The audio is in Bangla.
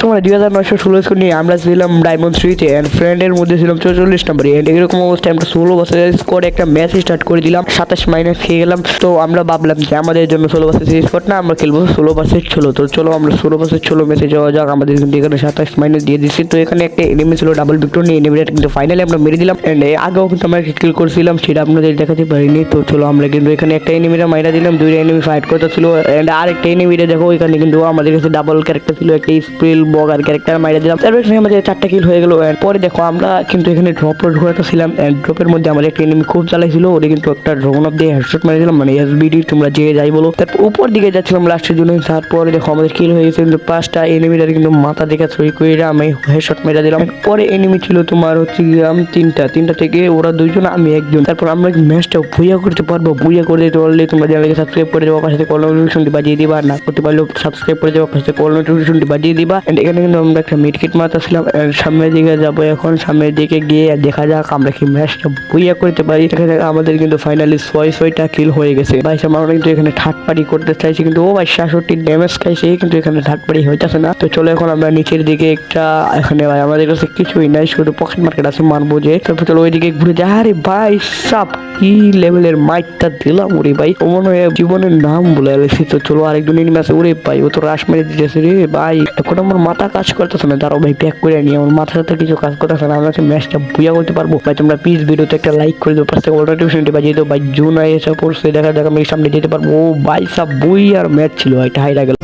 সময় দুই হাজার নয়শো ষোলো স্কোর নিয়ে, আমরা ছিলাম ডায়মন্ড থ্রিতে অ্যান্ড ফ্রেন্ডের মধ্যে ছিলাম চৌচল্লিশ নম্বরে অ্যান্ড এরকম অবস্থায় আমরা ষোলো বছরের স্কোর একটা ম্যাচ স্টার্ট করে দিলাম, সাতাশ মাইনাস খেয়ে গেলাম। তো আমরা ভাবলাম যে আমাদের জন্য ষোলো বছর স্কোর না, আমরা খেলব ষোলো পার্সেন্ট ষোলো। তো চলো আমরা ষোলো পার্সেন্ট ষোলো ম্যাচে যাওয়া যাক। আমাদের কিন্তু এখানে সাতাশ মাইনাস দিয়ে দিচ্ছি তো এখানে একটা এনিমি ছিল ডাবল ভিক্টর নিয়ে এনিমিটা কিন্তু ফাইনালি আমরা মেরে দিলাম। অ্যান্ড আগেও কিন্তু আমরা কিল করছিলাম, সেটা আপনাদের দেখাতে পারিনি। তো চলো আমরা কিন্তু এখানে একটা এনিমিটা মাইরা দিলাম, দুইটা এনিমি ফাইট করতে ছিল অ্যান্ড আরেকটা এনিমিটা দেখো, এখানে কিন্তু আমাদের কাছে ডাবল ক্যারেক্টার ছিল, একটা স্প্রিল বগার ক্যারেক্টার মাইরা দিলাম। তারপর এখানে আমাদের চারটা কিল হয়ে গেল and পরে দেখো আমরা কিন্তু এখানে ড্রপ রোড ঘোরাতেছিলাম অ্যান্ড ড্রপের মধ্যে আমাদের একটা এনিমি খুব চালাইছিল ওটা কিন্তু একটা ড্রোন অফ দিয়ে হেডশট মেরে দিলাম মানে এসবিডি তোমরা যে যাই বলো। তারপর উপর দিকে যাচ্ছিলাম লাস্টের জন্য, তারপরে দেখো আমাদের কিল হয়ে গেছে, কিন্তু পাঁচটা এনিমিটার কিন্তু মাথা দেখে ছড়ি করে আমি হেডশট মেরে দিলাম। পরে এনিমি ছিল তোমার হচ্ছে গিয়াম তিনটা তিনটা থেকে ওরা দুইজন, আমি একজন। তারপর আমরা ম্যাচটা ভুইয়া করতে পারব ভুইয়া করে দিতে পারলে তোমরা চ্যানেলকে সাবস্ক্রাইব করে দেবো, পাশে কল নোটিফিকেশনটি বাজিয়ে দিবা না করতে পারলেও সাবস্ক্রাইব করে দেবো, পাশে কল নোটিফিকেশনটি বাজিয়ে দিবা। এন্ড এখানে কিন্তু আমরা একটা মিডকিট মারতেছিলাম সামনের দিকে যাব এখন, সামনের দিকে গিয়ে দেখা যাক আমরা কি ম্যাচটা ভুইয়া করতে পারি। এখানে আমাদের কিন্তু ফাইনালি ছয় ছয়টা কিল হয়ে গেছে। ভাই আমরা কিন্তু এখানে ঠাট পারি করতে চাইছি, কিন্তু ও ভাই সাতষট্টি ড্যামেজ খাইছে কিন্তু এখানে ঠাট পারি হইতেছে না। তো চলো এখন আমরা নিচের দিকে একটা, এখানে ভাই আমাদের কাছে কিছুই নাই, শুধু পকেট মার্কেট আছে মারবো যে। তারপর চলো ওইদিকে ঘুরে যা আরে ভাই সাপ কি লেভেলের মাইকটা দিলাম ওরে ভাই। ও মনে হয় জীবনের নাম বলে এলেছি তো চলো আরেকজন এনিমি আছে। ওরে ভাই, ও তো রাশ মেরে দিতেছে রে ভাই। এখন আমার মাথা কাজ করতেছে না। দাঁড়াও ভাই প্যাক করে নিয়ে আমার মাথা সাথে কিছু কাজ করতেছে না। আমরা ম্যাচটা বুয়া করতে পারব। ভাই, তোমরা প্লিজ ভিডিওতে একটা লাইক করে দেবো পাশে অল নোটিফিকেশনটি বাজিয়ে দেবো ভাই জুন আই এসে পড়ছে। দেখা যাক আমি সামনে যেতে পারব। ও ভাই সাপ বই আর ম্যাচ ছিল। এটা হাইরা গেল